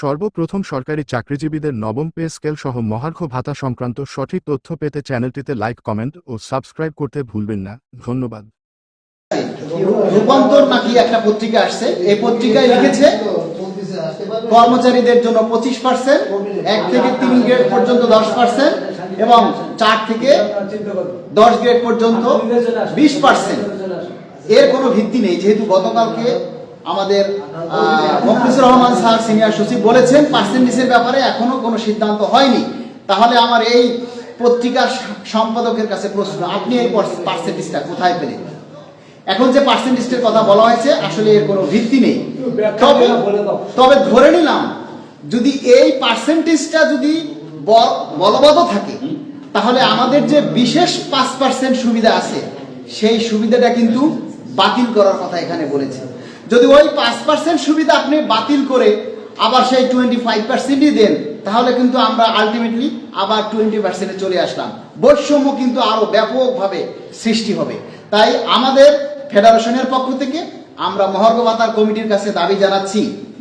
সর্বপ্রথম সরকারি চাকরিজীবীদের নবম পে স্কেল সহ মহার্ঘ ভাতা সংক্রান্ত সঠিক তথ্য পেতে চ্যানেলটিতে লাইক, কমেন্ট ও সাবস্ক্রাইব করতে ভুলবেন না। ধন্যবাদ। রূপান্তর নাকি একটা পত্রিকা আসছে, এই পত্রিকায় লিখেছে, কর্মচারীদের জন্য পঁচিশ পার্সেন্ট এক থেকে তিন গ্রেড পর্যন্ত দশ পার্সেন্ট এবং চার থেকে দশ গ্রেড পর্যন্ত বিশ পার্সেন্ট এর কোনো ভিত্তি নেই, যেহেতু গতকালকে আমাদের মখলিসুর রহমান স্যার, সিনিয়র সচিব বলেছেন, পার্সেন্টেজের ব্যাপারে এখনও কোনো সিদ্ধান্ত হয়নি। তাহলে আমার এই পত্রিকার সম্পাদকের কাছে প্রশ্ন, আপনি এই পার্সেন্টেজটা কোথায় পেলেন? এখন যে পার্সেন্টেজের কথা বলা হয়েছে, আসলে এর কোনো ভিত্তি নেই। তবে তবে ধরে নিলাম, যদি এই পার্সেন্টেজটা যদি বলবৎ থাকে, তাহলে আমাদের যে বিশেষ পাঁচ পার্সেন্ট সুবিধা আছে, সেই সুবিধাটা কিন্তু বাতিল করার কথা এখানে বলেছে। যদি ওই পাঁচ পার্সেন্ট সুবিধা আপনি বাতিল করে আবার সেই টোয়েন্টি ফাইভ পার্সেন্টই দেন, তাহলে কিন্তু আমরা আলটিমেটলি আবার টোয়েন্টি পার্সেন্টে চলে আসলাম। বৈষম্য কিন্তু আরও ব্যাপকভাবে সৃষ্টি হবে। তাই আমাদের ফেডারেশনের পক্ষ থেকে আমরা মহর্গ ভাতার কমিটির কাছে দাবি জানাচ্ছি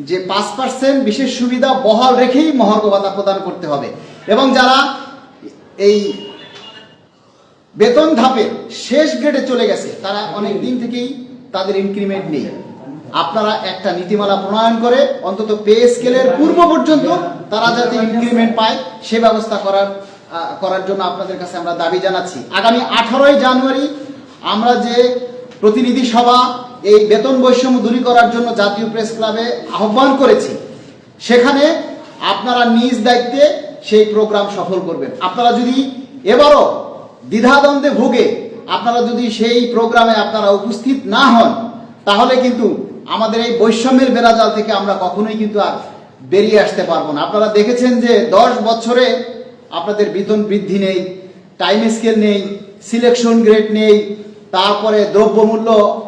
যে পাঁচ পার্সেন্ট বিশেষ সুবিধা বহাল রেখেই মহর্গ ভাতা প্রদান করতে হবে। এবং যারা এই বেতন ধাপের শেষ গ্রেডে চলে গেছে, তারা অনেক দিন থেকেই তাদের ইনক্রিমেন্ট নেই। আপনারা একটা নীতিমালা প্রণয়ন করে অন্তত পে স্কেলের পূর্ব পর্যন্ত তারা যাতে ইনক্রিমেন্ট পায়, সে ব্যবস্থা করার করার জন্য আপনাদের কাছে আমরা দাবি জানাচ্ছি। আগামী আঠারোই জানুয়ারি আমরা যে প্রতিনিধি সভা, এই বেতন বৈষম্য দূরী করার জন্য জাতীয় প্রেস ক্লাবে আহ্বান করেছি, সেখানে আপনারা নিজ দায়িত্বে সেই প্রোগ্রাম সফল করবেন। আপনারা যদি এবারও দ্বিধাদ্বন্দ্বে ভুগে, আপনারা যদি সেই প্রোগ্রামে আপনারা উপস্থিত না হন, তাহলে কিন্তু আমাদের এই বৈষম্যের বেড়াজাল থেকে আমরা কখনোই কিন্তু আর বেরিয়ে আসতে পারব না। আপনারা দেখেছেন যে দশ বছরে আপনাদের বেতন বৃদ্ধি নেই টাইম স্কেল নেই সিলেকশন গ্রেড নেই, তারপরে দ্রব্যমূল্য,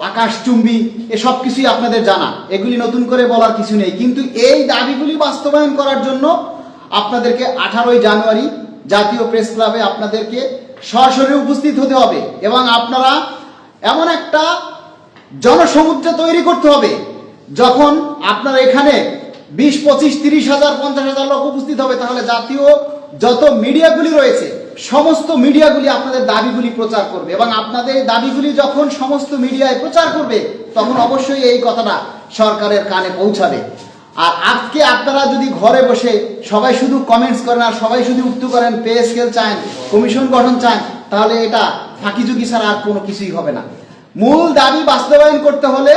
আকাশচুম্বী, এসব কিছুই আপনাদের জানা। এগুলি নতুন করে বলার কিছু নেই। কিন্তু এই দাবিগুলি বাস্তবায়ন করার জন্য আপনাদেরকে আঠারোই জানুয়ারি জাতীয় প্রেস ক্লাবে আপনাদেরকে সরাসরি উপস্থিত হতে হবে এবং আপনারা এমন একটা জনসমুদ্র তৈরি করতে হবে। যখন আপনার এখানে বিশ, পঁচিশ, তিরিশ হাজার, পঞ্চাশ হাজার লোক উপস্থিত হবে, তাহলে জাতীয় যত মিডিয়াগুলি রয়েছে, সমস্ত মিডিয়াগুলি আপনাদের দাবিগুলি প্রচার করবে এবং আপনাদের দাবিগুলি যখন সমস্ত মিডিয়ায় প্রচার করবে, তখন অবশ্যই এই কথাটা সরকারের কানে পৌঁছাবে। আর আজকে আপনারা যদি ঘরে বসে সবাই শুধু কমেন্টস করেন আর সবাই শুধু উত্তর করেন পে স্কেল চান কমিশন গঠন চান, তাহলে এটা ফাঁকিঝুঁকি ছাড়া আর কোনো কিছুই হবে না। মূল দাবি বাস্তবায়ন করতে হলে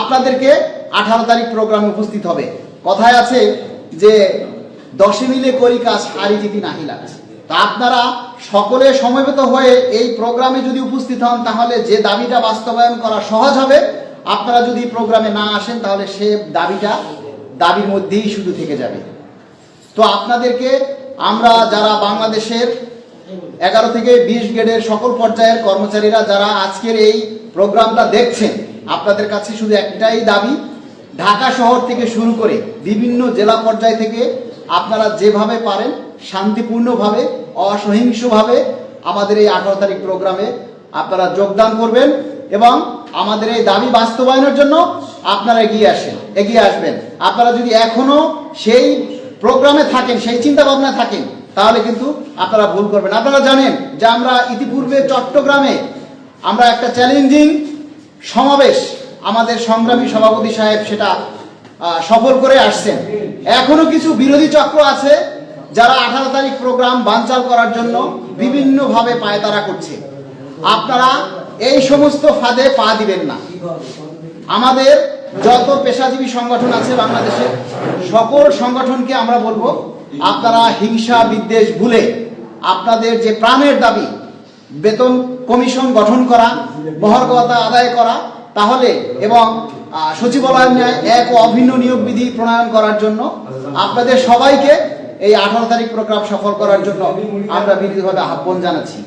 আপনাদেরকে আঠারো তারিখ প্রোগ্রামে উপস্থিত হবে। কথায় আছে যে, দশে মিলে করি কাজ, হারি জিতি নাহি লাগছে। তা আপনারা সকলে সমবেত হয়ে এই প্রোগ্রামে যদি উপস্থিত হন, তাহলে যে দাবিটা বাস্তবায়ন করা সহজ হবে। আপনারা যদি প্রোগ্রামে না আসেন, তাহলে সে দাবিটা, দাবির মধ্যেই শুধু থেকে যাবে। তো আপনাদেরকে আমরা যারা বাংলাদেশের এগারো থেকে বিশ গ্রেডের সকল পর্যায়ের কর্মচারীরা যারা আজকের এই প্রোগ্রামটা দেখছেন, আপনাদের কাছে শুধু একটাই দাবি, ঢাকা শহর থেকে শুরু করে বিভিন্ন জেলা পর্যায় থেকে আপনারা যেভাবে পারেন শান্তিপূর্ণভাবে, অসহিংসভাবে আমাদের এই আঠারো তারিখ প্রোগ্রামে আপনারা যোগদান করবেন এবং আমাদের এই দাবি বাস্তবায়নের জন্য আপনারা এগিয়ে আসেন, এগিয়ে আসবেন। আপনারা যদি এখনও সেই প্রোগ্রামে থাকেন, সেই চিন্তা ভাবনা থাকেন তাহলে কিন্তু আপনারা ভুল করবেন। আপনারা জানেন যে আমরা ইতিপূর্বে চট্টগ্রামে আমরা একটা চ্যালেঞ্জিং সমাবেশ আমাদের সংগ্রামী সভাপতি সাহেব সেটা সফল করে আসছেন। এখনও কিছু বিরোধী চক্র আছে যারা আঠারো তারিখ প্রোগ্রাম বানচাল করার জন্য বিভিন্নভাবে পায়তারা করছে। আপনারা এই সমস্ত ফাঁদে পা দিবেন না। আমাদের যত পেশাজীবী সংগঠন আছে বাংলাদেশে সকল সংগঠনকে আমরা বলব আপনারা হিংসা বিদ্বেষ ভুলে আপনাদের যে প্রাণের দাবি, বেতন কমিশন গঠন করা মহর্গতা আদায় করা, তাহলে এবং সচিবালয়ের ন্যায় এক ও অভিন্ন নিয়োগ বিধি প্রণয়ন করার জন্য আপনাদের সবাইকে এই আঠারো তারিখ প্রোগ্রাম সফল করার জন্য আমরা বিনীতভাবে আহ্বান জানাচ্ছি।